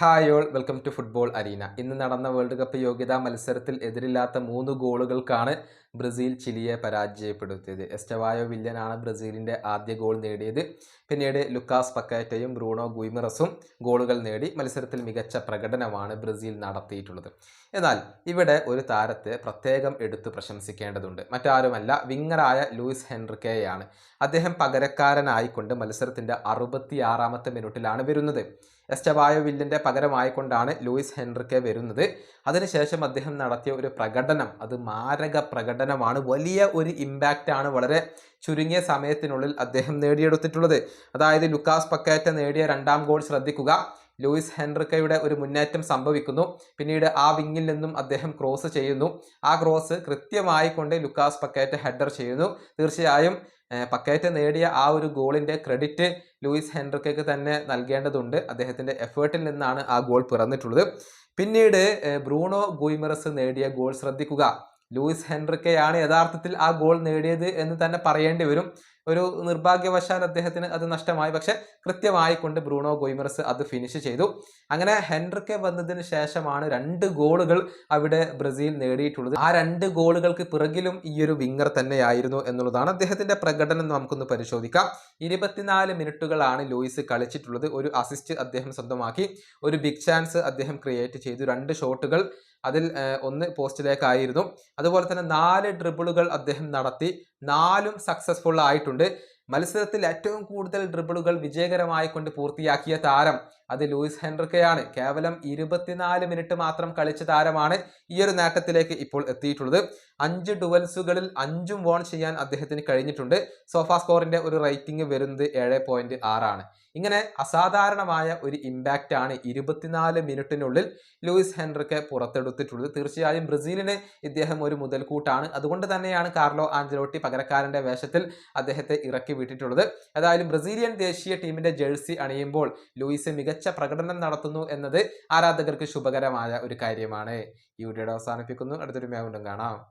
Hi all welcome to football arena ഇന്ന് നടന്ന world cup യോഗ്യതാ മത്സരത്തിൽ എതിരില്ലാത്ത മൂന്ന് ഗോളുകൾക്കാണ് ബ്രസീൽ ചിലിയെ പരാജയപ്പെടുത്തിയത്. എസ്റ്റവായോ വില്യനാണ് ബ്രസീലിന്റെ ആദ്യ ഗോൾ നേടിയത്. പിന്നീട് ലുക്കാസ് പക്കാറ്റയും ബ്രൂണോ ഗുയ്മിറസും ഗോളുകൾ നേടി മത്സരത്തിൽ മികച്ച പ്രകടനമാണ് ബ്രസീൽ നടത്തിയിട്ടുള്ളത്. എന്നാൽ ഇവിടെ ഒരു താരത്തെ പ്രത്യേകം എടുത്തു പ്രശംസിക്കേണ്ടതുണ്ട്. മറ്റാരുമല്ല വിങ്ങറായ ലൂയിസ് ഹെൻറിക്കെയാണ്. അദ്ദേഹം പകരക്കാരനായിക്കൊണ്ട് മത്സരത്തിന്റെ അറുപത്തിയാറാമത്തെ മിനിറ്റിലാണ് വരുന്നത്. എസ്റ്റവായോ വില്ലിന്റെ പകരമായിക്കൊണ്ടാണ് ലൂയിസ് ഹെൻറിക്കെ വരുന്നത്. അതിനുശേഷം അദ്ദേഹം നടത്തിയ ഒരു പ്രകടനം അത് മാരക പ്രകടനമാണ്. വലിയ ഒരു ഇമ്പാക്റ്റാണ് വളരെ ചുരുങ്ങിയ സമയത്തിനുള്ളിൽ അദ്ദേഹം നേടിയെടുത്തിട്ടുള്ളത്. അതായത് ലുക്കാസ് പക്കേറ്റ നേടിയ രണ്ടാം ഗോൾ ശ്രദ്ധിക്കുക. ലൂയിസ് ഹെൻറിക്കയുടെ ഒരു മുന്നേറ്റം സംഭവിക്കുന്നു. പിന്നീട് ആ വിങ്ങിൽ നിന്നും അദ്ദേഹം ക്രോസ് ചെയ്യുന്നു. ആ ക്രോസ് കൃത്യമായി കൊണ്ട് ലുക്കാസ് പക്കേറ്റ ഹെഡർ ചെയ്യുന്നു. തീർച്ചയായും പക്കേറ്റ നേടിയ ആ ഒരു ഗോളിന്റെ ക്രെഡിറ്റ് ലൂയിസ് ഹെൻറിക്കയ്ക്ക് തന്നെ നൽകേണ്ടതുണ്ട്. അദ്ദേഹത്തിന്റെ എഫേർട്ടിൽ നിന്നാണ് ആ ഗോൾ പിറന്നിട്ടുള്ളത്. പിന്നീട് ബ്രൂണോ ഗുയ്മറസ് നേടിയ ഗോൾ ശ്രദ്ധിക്കുക. ലൂയിസ് ഹെൻറിക്കയാണ് യഥാർത്ഥത്തിൽ ആ ഗോൾ നേടിയത് എന്ന് തന്നെ പറയേണ്ടി വരും. ഒരു നിർഭാഗ്യവശാൽ അദ്ദേഹത്തിന് അത് നഷ്ടമായി. പക്ഷെ കൃത്യമായി കൊണ്ട് ബ്രൂണോ ഗോയ്മറസ് അത് ഫിനിഷ് ചെയ്തു. അങ്ങനെ ഹെൻറിക്കെ വന്നതിന് ശേഷമാണ് രണ്ട് ഗോളുകൾ അവിടെ ബ്രസീൽ നേടിയിട്ടുള്ളത്. ആ രണ്ട് ഗോളുകൾക്ക് പിറകിലും ഈ ഒരു വിങ്ങർ തന്നെയായിരുന്നു എന്നുള്ളതാണ് അദ്ദേഹത്തിന്റെ പ്രകടനം. നമുക്കൊന്ന് പരിശോധിക്കാം. ഇരുപത്തിനാല് മിനിറ്റുകളാണ് ലൂയിസ് കളിച്ചിട്ടുള്ളത്. ഒരു അസിസ്റ്റ് അദ്ദേഹം സ്വന്തമാക്കി. ഒരു ബിഗ് ചാൻസ് അദ്ദേഹം ക്രിയേറ്റ് ചെയ്തു. രണ്ട് ഷോട്ടുകൾ അതിൽ ഒന്ന് പോസ്റ്റിലേക്കായിരുന്നു. അതുപോലെ തന്നെ നാല് ഡ്രിബിളുകൾ അദ്ദേഹം നടത്തി. നാലും സക്സസ്ഫുൾ ആയിട്ടുണ്ട്. മത്സരത്തിൽ ഏറ്റവും കൂടുതൽ ഡ്രിബിളുകൾ വിജയകരമായി കൊണ്ട് പൂർത്തിയാക്കിയ താരം അത് ലൂയിസ് ഹെൻറിക്കയാണ് കേവലം ഇരുപത്തിനാല് മിനിറ്റ് മാത്രം കളിച്ച താരമാണ് ഈ ഒരു നേട്ടത്തിലേക്ക് ഇപ്പോൾ എത്തിയിട്ടുള്ളത്. അഞ്ച് ഡുവൽസുകളിൽ അഞ്ചും വോൺ ചെയ്യാൻ അദ്ദേഹത്തിന് കഴിഞ്ഞിട്ടുണ്ട്. സോഫാ സ്കോറിന്റെ ഒരു റേറ്റിംഗ് വരുന്നത് ഏഴ് പോയിന്റ് ആറാണ് ഇങ്ങനെ അസാധാരണമായ ഒരു ഇമ്പാക്റ്റ് ആണ് ഇരുപത്തിനാല് മിനിറ്റിനുള്ളിൽ ലൂയിസ് ഹെൻറിക്കെ പുറത്തെടുത്തിട്ടുള്ളത്. തീർച്ചയായും ബ്രസീലിന് ഇദ്ദേഹം ഒരു മുതൽക്കൂട്ടാണ്. അതുകൊണ്ട് തന്നെയാണ് കാർലോ ആഞ്ചലോട്ടി പകരക്കാരന്റെ വേഷത്തിൽ അദ്ദേഹത്തെ ഇറക്കി വിട്ടിട്ടുള്ളത്. ഏതായാലും ബ്രസീലിയൻ ദേശീയ ടീമിന്റെ ജേഴ്സി അണിയുമ്പോൾ ലൂയിസ് മികച്ച പ്രകടനം നടത്തുന്നു എന്നത് ആരാധകർക്ക് ശുഭകരമായ ഒരു കാര്യമാണ്. ഈ വീഡിയോയുടെ അവസാനിപ്പിക്കുന്നു. അടുത്തൊരു മേഖലും കാണാം.